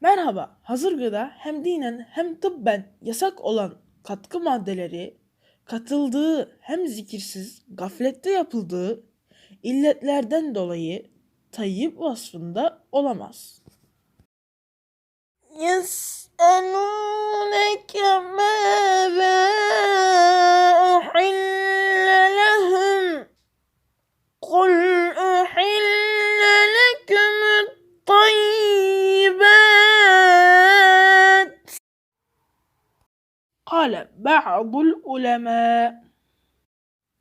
Merhaba, hazır gıda hem dinen hem tıbben yasak olan katkı maddeleri katıldığı hem zikirsiz, gaflette yapıldığı illetlerden dolayı tayyip vasfında olamaz. يسألونك ماذا أحل ba'dul ulema.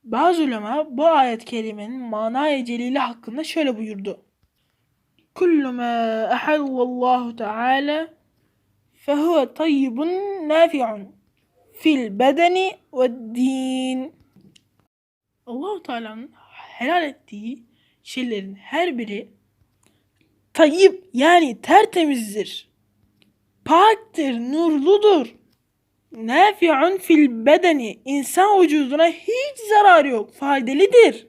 Bazı ulema bu ayet kelimenin mana celili hakkında şöyle buyurdu. Kullu ma ahallallahu teala fehuve tayyibun nafi'un fil bedeni ve din. Allahu Teala'nın helal ettiği şeylerin her biri tayyip yani tertemizdir. Paktır, nurludur. Nafi'un fil bedeni insan vücuduna hiç zararı yok. Faydalıdır.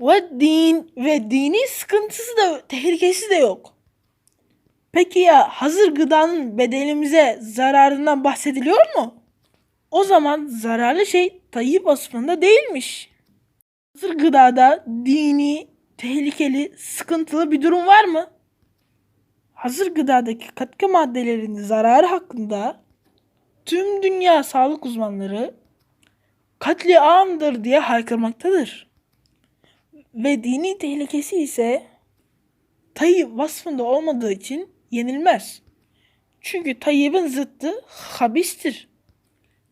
Ve din ve dini sıkıntısı da tehlikesi de yok. Peki ya hazır gıdanın bedenimize zararından bahsediliyor mu? O zaman zararlı şey tayyip vasfında değilmiş. Hazır gıdada dini, tehlikeli, sıkıntılı bir durum var mı? Hazır gıdadaki katkı maddelerinin zararı hakkında tüm dünya sağlık uzmanları katliamdır diye haykırmaktadır. Ve dini tehlikesi ise Tayyip vasfında olmadığı için yenilmez. Çünkü Tayyip'in zıttı habistir.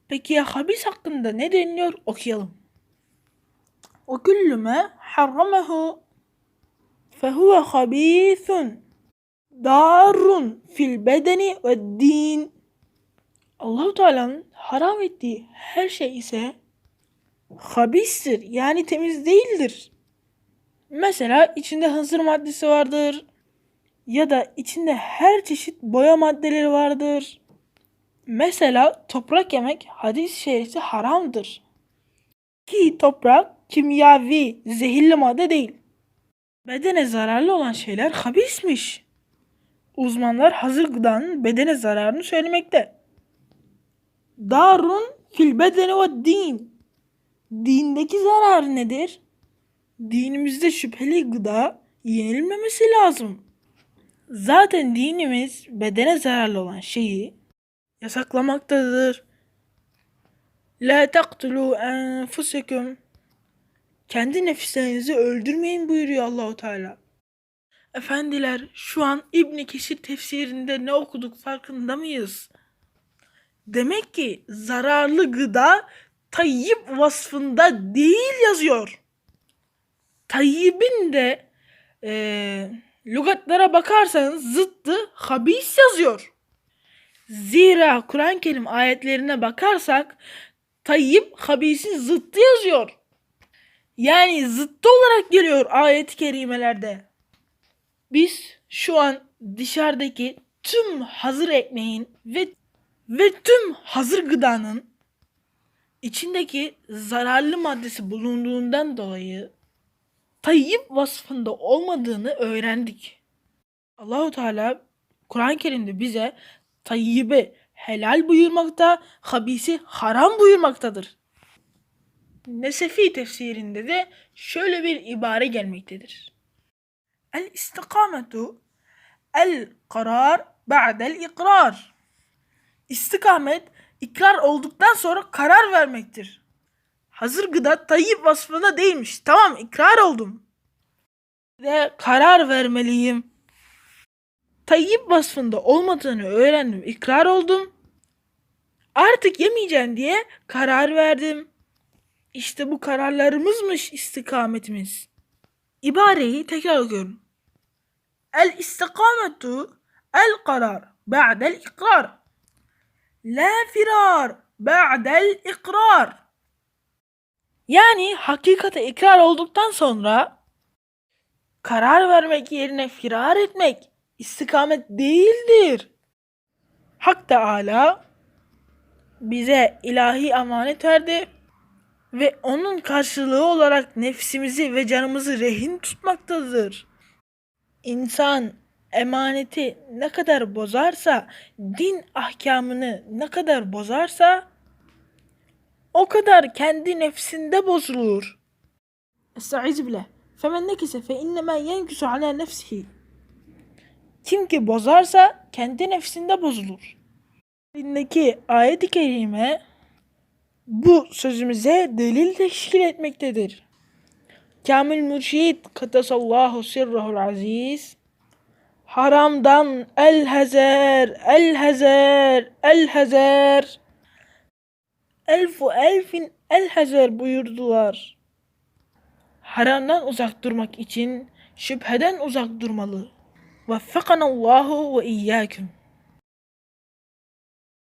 Peki ya habis hakkında ne deniliyor okuyalım. O küllüme harramahu fehuve habisun darun fil bedeni ve din Allahu Teala'nın haram ettiği her şey ise habistir yani temiz değildir. Mesela içinde hınzır maddesi vardır ya da içinde her çeşit boya maddeleri vardır. Mesela toprak yemek hadis şerifi haramdır. Ki toprak kimyavi, zehirli madde değil. Bedene zararlı olan şeyler habismiş. Uzmanlar hazır gıdanın bedene zararını söylemekte. Darun fil bedeni ve din. Dindeki zararı nedir? Dinimizde şüpheli gıda yenilmemesi lazım. Zaten dinimiz bedene zararlı olan şeyi yasaklamaktadır. La taqtulu enfusekum. Kendi nefislerinizi öldürmeyin buyuruyor Allahu Teala. Efendiler şu an İbn Kesir tefsirinde ne okuduk farkında mıyız? Demek ki zararlı gıda tayyip vasfında değil yazıyor. Tayyibin de e, lügatlara bakarsanız zıttı habis yazıyor. Zira Kur'an-ı Kerim ayetlerine bakarsak tayyip habisin zıttı yazıyor. Yani zıttı olarak geliyor ayet-i kerimelerde. Biz şu an dışarıdaki tüm hazır ekmeğin ve ve tüm hazır gıdanın içindeki zararlı maddesi bulunduğundan dolayı tayyip vasfında olmadığını öğrendik. Allahu Teala Kur'an-ı Kerim'de bize tayyibi helal buyurmakta, habisi haram buyurmaktadır. Nesefi tefsirinde de şöyle bir ibare gelmektedir. El istikametu el karar ba'del ikrar. İstikamet ikrar olduktan sonra karar vermektir. Hazır gıda tayyip vasfında değilmiş. Tamam ikrar oldum. Ve karar vermeliyim. Tayyip vasfında olmadığını öğrendim. ikrar oldum. Artık yemeyeceğim diye karar verdim. İşte bu kararlarımızmış istikametimiz. İbareyi tekrar okuyorum. El istikametu el karar ba'del ikrar. La firar ba'del ikrar. Yani hakikate ikrar olduktan sonra karar vermek yerine firar etmek istikamet değildir. Hak Teala bize ilahi amanet verdi ve onun karşılığı olarak nefsimizi ve canımızı rehin tutmaktadır. İnsan emaneti ne kadar bozarsa, din ahkamını ne kadar bozarsa o kadar kendi nefsinde bozulur. Estaizu billah. Femen nekise fe innema yenkusu ala nefsihi. Kim ki bozarsa kendi nefsinde bozulur. Elindeki ayet-i kerime bu sözümüze delil teşkil etmektedir. Kamil Mürşid Katasallahu sirrahul aziz haramdan el hezer el hezer el hezer elfu elfin el hezer buyurdular. Haramdan uzak durmak için şüpheden uzak durmalı. Veffakanallahu ve iyyâküm.